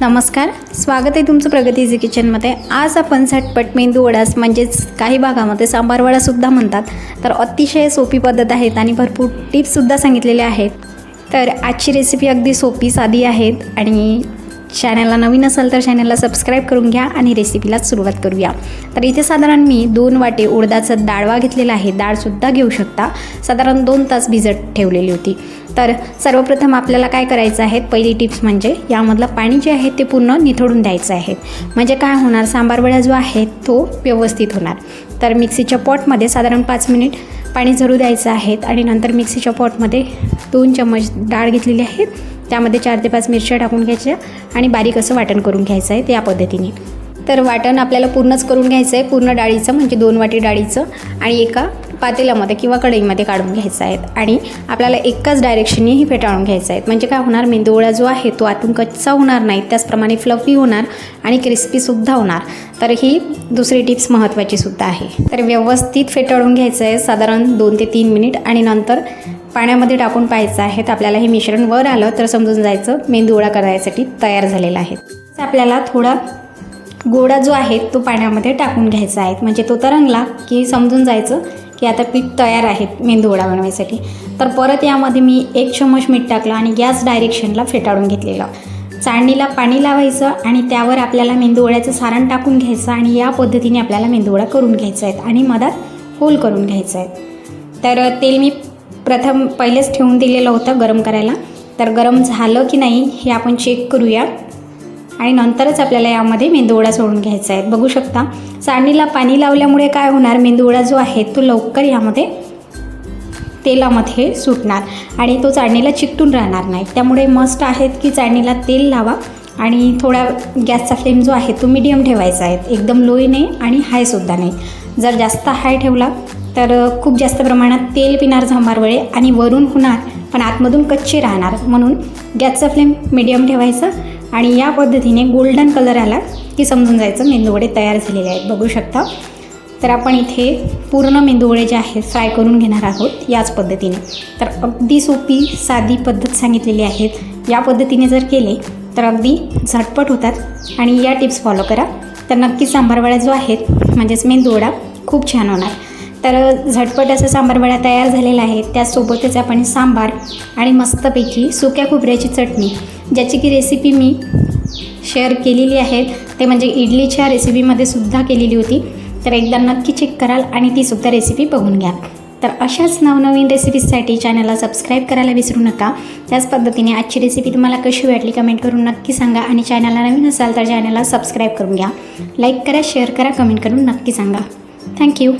नमस्कार स्वागत आहे तुमचं प्रगतीचे किचनमध्ये आज आपण झटपट मेंदू वडास म्हणजेच काही भागामध्ये सांबार वडासुद्धा म्हणतात. तर अतिशय सोपी पद्धत आहेत आणि भरपूर टिप्ससुद्धा सांगितलेल्या आहेत. तर आजची रेसिपी अगदी सोपी साधी आहेत आणि चॅनलला नवीन असेल तर चॅनलला सबस्क्राईब करून घ्या आणि रेसिपीला सुरुवात करूया. तर इथे साधारण मी दोन वाटे उडदाचं डाळवा घेतलेला आहे. डाळसुद्धा घेऊ शकता. साधारण दोन तास भिजत ठेवलेली होती. तर सर्वप्रथम आपल्याला काय करायचं आहे? पहिली टिप्स म्हणजे यामधलं पाणी जे आहे ते पूर्ण निथळून द्यायचं आहे. म्हणजे काय होणार? सांबारवडा जो आहे तो व्यवस्थित होणार. तर मिक्सीच्या पॉटमध्ये साधारण पाच मिनिट पाणी झरू द्यायचं आहेत आणि नंतर मिक्सीच्या पॉटमध्ये दोन चम्मच डाळ घेतलेली आहे. त्यामध्ये चार ते पाच मिरच्या टाकून घ्यायच्या आणि बारीक असं वाटण करून घ्यायचं आहे त्या पद्धतीने. तर वाटण आपल्याला पूर्णच करून घ्यायचं आहे. पूर्ण डाळीचं म्हणजे दोन वाटी डाळीचं आणि एका पातेल्यामध्ये किंवा कढईमध्ये काढून घ्यायचं आहेत. आणि आपल्याला एकाच डायरेक्शननेही फेटाळून घ्यायचं आहे म्हणजे काय होणार? मेंदूवडा जो आहे तो आतून कच्चा होणार नाही. त्याचप्रमाणे फ्लफी होणार आणि क्रिस्पीसुद्धा होणार. तर ही दुसरी टिप्स महत्त्वाची सुद्धा आहे. तर व्यवस्थित फेटाळून घ्यायचं आहे. साधारण दोन ते तीन मिनिट आणि नंतर पाण्यामध्ये टाकून पाहायचं आहे तर आपल्याला हे मिश्रण वर आलं तर समजून जायचं. मेंदूवडा करायसाठी तयार झालेला आहे. आपल्याला थोडा गोडा जो आहे तो पाण्यामध्ये टाकून घ्यायचा आहे. म्हणजे तो तरंगला की समजून जायचं की आता पीठ तयार आहे मेंदूवडा बनवायसाठी. तर परत यामध्ये मी एक चम्मच मीठ टाकलं आणि गॅस डायरेक्शनला फेटाळून घेतलेलं. चाळणीला पाणी लावायचं आणि त्यावर आपल्याला मेंदूवड्याचं सारण टाकून घ्यायचं आणि या पद्धतीने आपल्याला मेंदूवडा करून घ्यायचा आहे आणि मधात होल करून घ्यायचं आहे तर तेल मी प्रथम पहिलेच ठेवून दिलेलं होतं गरम करायला. तर गरम झालं की नाही हे आपण चेक करूया. आणि नंतरच आपल्याला यामध्ये मेंदूवडा सोडून घ्यायचा आहे. बघू शकता चाळणीला पाणी लावल्यामुळे काय होणार? मेंदूवडा जो आहे तो लवकर यामध्ये तेलामध्ये सुटणार आणि तो चाळणीला चिकटून राहणार नाही. त्यामुळे मस्ट आहेत की चाळणीला तेल लावा आणि थोडा गॅसचा फ्लेम जो आहे तो मिडियम ठेवायचा आहे. एकदम लोही नाही आणि हायसुद्धा नाही. जर जास्त हाय ठेवला तर खूप जास्त प्रमाणात तेल पिणार झांबारवळे आणि वरून होणार पण आतमधून कच्चे राहणार. म्हणून गॅसचा फ्लेम मिडियम ठेवायचा आणि या पद्धतीने गोल्डन कलर आला की समजून जायचं. मेंदूवडे तयार झालेले आहेत बघू शकता. तर आपण इथे पूर्ण मेंदूवडे जे आहेत फ्राय करून घेणार आहोत याच पद्धतीने. तर अगदी सोपी साधी पद्धत सांगितलेली आहेत या पद्धतीने जर केले तर अगदी झटपट होतात. आणि या टिप्स फॉलो करा. तर नक्की सांबारवडा जो आहेत म्हणजेच मेंदूवडा खूप छान होणार. तर झटपट असं सांबारवडा तयार झालेला आहे. त्याचसोबतच आपण सांबार आणि मस्तपैकी सुक्या खोबऱ्याची चटणी ज्याची की रेसिपी मी शेअर केलेली आहे ते म्हणजे इडलीच्या रेसिपीमध्ये सुद्धा केलेली होती. तर एकदा नक्की चेक कराल आणि तीसुद्धा रेसिपी बघून घ्या. तर अशाच नवनवीन रेसिपीजसाठी चॅनलला सबस्क्राईब करायला विसरू नका. त्याच पद्धतीने आजची रेसिपी तुम्हाला कशी वाटली कमेंट करून नक्की सांगा आणि चॅनलला नवीन असाल तर चॅनलला सबस्क्राईब करून घ्या. लाईक करा शेअर करा कमेंट करून नक्की सांगा. थँक्यू